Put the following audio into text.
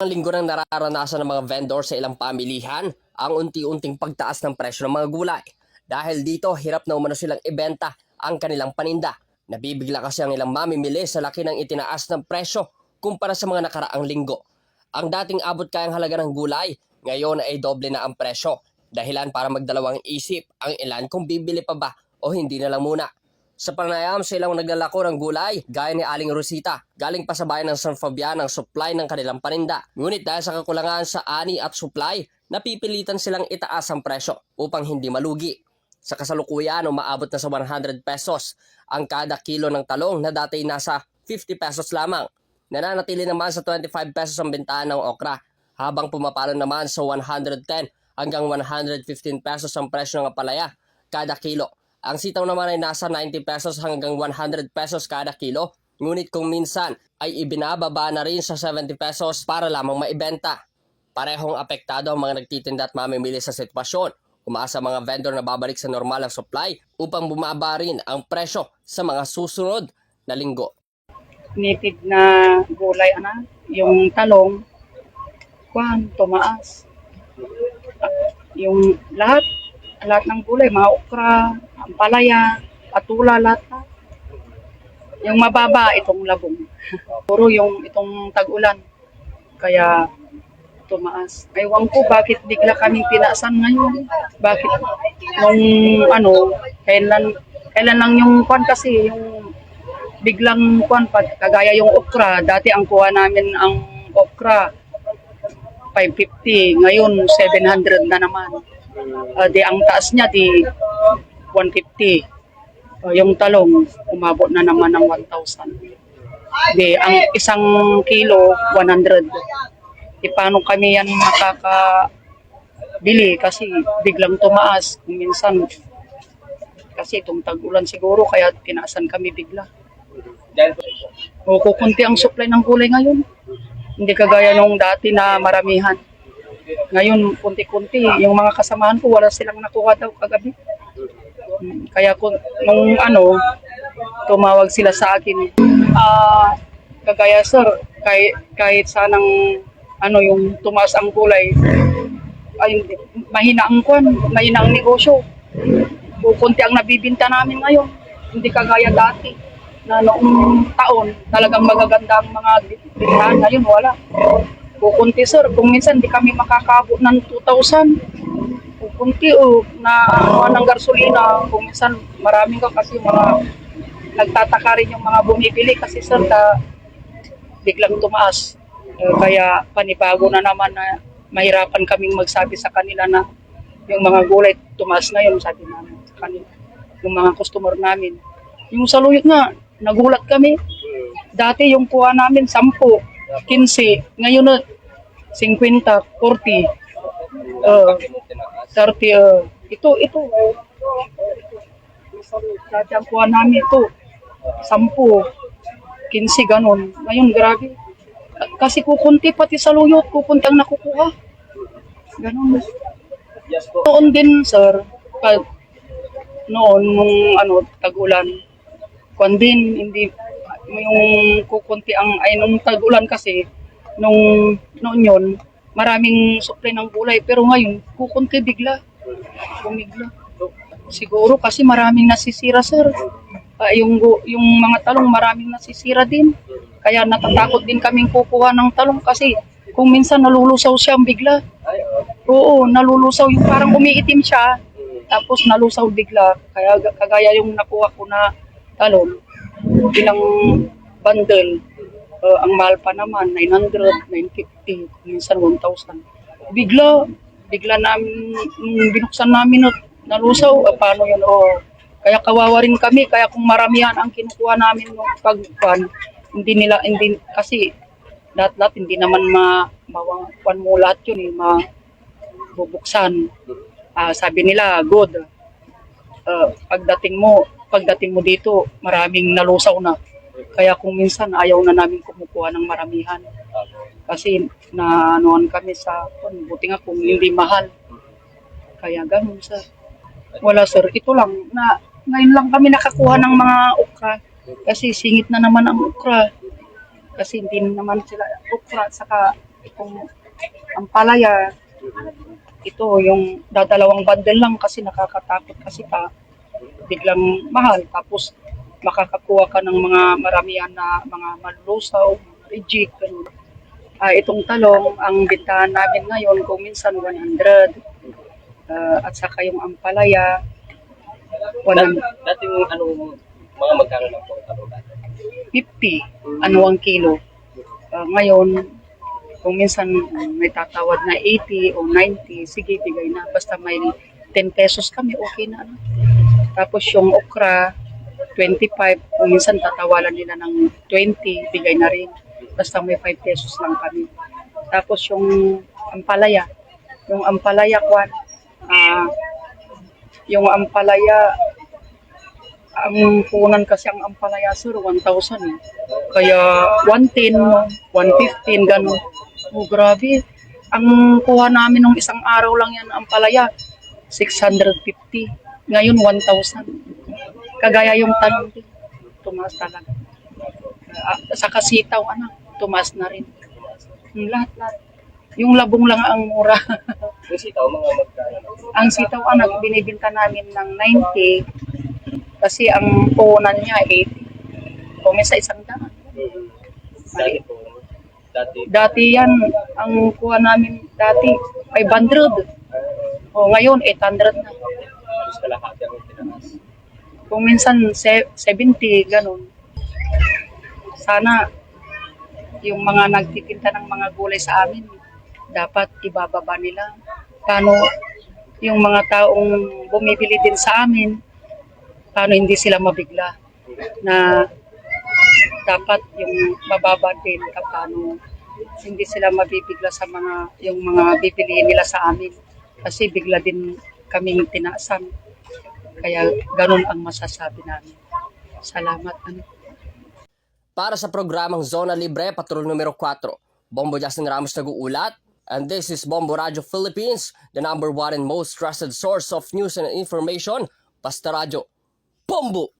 Linggo nang nararanasan ng mga vendor sa ilang pamilihan ang unti-unting pagtaas ng presyo ng mga gulay. Dahil dito, hirap na umano silang ibenta ang kanilang paninda. Nabibigla kasi ang ilang mamimili sa laki ng itinaas ng presyo kumpara sa mga nakaraang linggo. Ang dating abot kayang halaga ng gulay, ngayon ay doble na ang presyo. Dahilan para magdalawang isip ang ilan kung bibili pa ba o hindi na lang muna. Sa panayam sa ilang naglalako ng gulay, gaya ni Aling Rosita, galing pa sa bayan ng San Fabian ang supply ng kanilang paninda. Ngunit dahil sa kakulangan sa ani at supply, napipilitan silang itaas ang presyo upang hindi malugi. Sa kasalukuyan, umaabot na sa 100 pesos ang kada kilo ng talong na dati nasa 50 pesos lamang. Nananatili naman sa 25 pesos ang bentahan ng okra, habang pumapalo naman sa 110 hanggang 115 pesos ang presyo ng apalaya kada kilo. Ang sitaw naman ay nasa 90 pesos hanggang 100 pesos kada kilo. Ngunit kung minsan ay ibinababa na rin sa 70 pesos para lamang maibenta. Parehong apektado ang mga nagtitinda at mamimili sa sitwasyon. Umaasa mga vendor na babalik sa normal ang supply upang bumaba rin ang presyo sa mga susunod na linggo. native na gulay ana yung talong kwan tumaas yung lahat lahat ng gulay mga okra ang palaya atula lahat na. yung mababa itong labong. Puro yung itong tag-ulan. Kaya tumaas. Aywan ko bakit bigla kaming pinaasan ngayon? Bakit nung ano kailan kailan lang yung kwan kasi yung biglang kuan pag kagaya yung okra, dati ang kuha namin ang okra 550, ngayon 700 na naman. Ah, di ang taas niya di 150. Ah, yung talong umabot na naman ng 1,000. Di ang isang kilo 100. Di paano kami yan makakabili kasi biglang tumaas. Minsan kasi itong tag-ulan siguro kaya tinaasan kami bigla. O kukunti ang supply ng gulay ngayon. Hindi kagaya nung dati na maramihan. Ngayon, kunti-kunti. Yung mga kasamahan ko, wala silang nakuha daw kagabi. Hmm, Kaya kung nung ano, tumawag sila sa akin. Ah, kagaya sir, kahit, kahit sanang ano yung tumaas ang gulay, ay mahina ang kwan, mahina ang negosyo. Kukunti ang nabibinta namin ngayon. Hindi kagaya dati na noong taon talagang magaganda ang mga bintahan. Ngayon wala. Kukunti sir, kung minsan di kami makakabot ng 2,000. Kukunti o na ano ng gasolina. Kung minsan maraming ka kasi mga nagtataka rin yung mga bumibili kasi sir na biglang tumaas. Eh, kaya panibago na naman na mahirapan kaming magsabi sa kanila na yung mga gulay tumaas na yun sabi namin sa kanila. Yung mga customer namin. Yung saluyot nga, nagulat kami. Dati yung kuha namin 10, 15, ngayon na 50, 40, uh, 30, uh, ito, ito. Kuha namin ito, 10, 15, ganun. Ngayon, grabe. Kasi kukunti pati sa luyot, kukuntang nakukuha. Ganun. Noon din, sir, pag noon, nung ano, tag-ulan, kwan din, hindi, yung kukunti ang, ay nung tag-ulan kasi, nung noon yun, maraming supply ng gulay, pero ngayon, kukunti bigla. Bumigla. Siguro kasi maraming nasisira, sir. Ah, yung, yung mga talong maraming nasisira din. Kaya natatakot din kaming kukuha ng talong kasi kung minsan nalulusaw siya bigla. Oo, nalulusaw yung parang umiitim siya. Tapos nalusaw bigla. Kaya ga- kagaya yung nakuha ko na talong, ilang bundle, uh, ang mahal pa naman, 900, 950, minsan 1,000. Bigla, bigla namin, nung binuksan namin, na- nalusaw, ah, paano yun, oh. Kaya kawawa rin kami, kaya kung maramihan ang kinukuha namin nung pagkuhan, hindi nila, hindi, kasi lahat-lahat hindi naman ma, mawawan mo lahat yun, eh, mabubuksan. Ah, sabi nila, good. Ah, pagdating mo, pagdating mo dito, maraming nalusaw na. Kaya kung minsan ayaw na namin kumukuha ng maramihan. Kasi na anoan kami sa buti nga kung hindi mahal. Kaya ganun sir. Wala sir, ito lang na ngayon lang kami nakakuha ng mga okra kasi singit na naman ang okra. Kasi hindi naman sila okra saka Kung ang palaya, ito yung dadalawang bundle lang kasi nakakatakot kasi pa biglang mahal tapos makakakuha ka ng mga maramihan na mga manlusaw, reject, ganun. Ah, itong talong, ang bintahan namin ngayon kung minsan 100 ah, at saka yung ampalaya 150 Dati yung ano, mga magkano lang po talong dati? ano ang kilo. Ah, ngayon, kung minsan may tatawad na 80 o 90, sige, bigay na. Basta may 10 pesos kami, okay na. Ano. Tapos yung okra, 25, kung minsan tatawalan nila ng 20, bigay na rin. Basta may 5 pesos lang kami. Tapos yung ampalaya, yung ampalaya kwan, ah, yung ampalaya, ang punan kasi ang ampalaya sir, 1,000 eh. Kaya 110, 115, ganun. Oh, grabe. Ang kuha namin nung isang araw lang yan, ampalaya, 650. Ngayon, 1,000. Kagaya yung tanong din, tumaas talaga. Ah, sa kasitaw, anak, tumaas na rin. Yung lahat, lahat. Yung labong lang ang mura. Yung sitaw, mga magkano ang sitaw, anak, binibinta namin ng 90 kasi ang puhunan niya 80. Kung sa isang daan. Dati po, dati, Dati yan, ang kuha namin dati 500. O ngayon, 800 na. halos kalahati ang tinaas. Kung minsan se- 70, ganun. Sana yung mga nagtitinda ng mga gulay sa amin, dapat ibababa nila. Paano yung mga taong bumibili din sa amin, paano hindi sila mabigla na dapat yung mababa din paano hindi sila mabibigla sa mga yung mga bibilihin nila sa amin kasi bigla din kaming tinaasan kaya ganun ang masasabi namin salamat ano Para sa programang Zona Libre, Patrol numero 4, Bombo Justin Ramos nag-uulat. And this is Bombo Radio Philippines, the number one and most trusted source of news and information. Basta Radio. Bombo!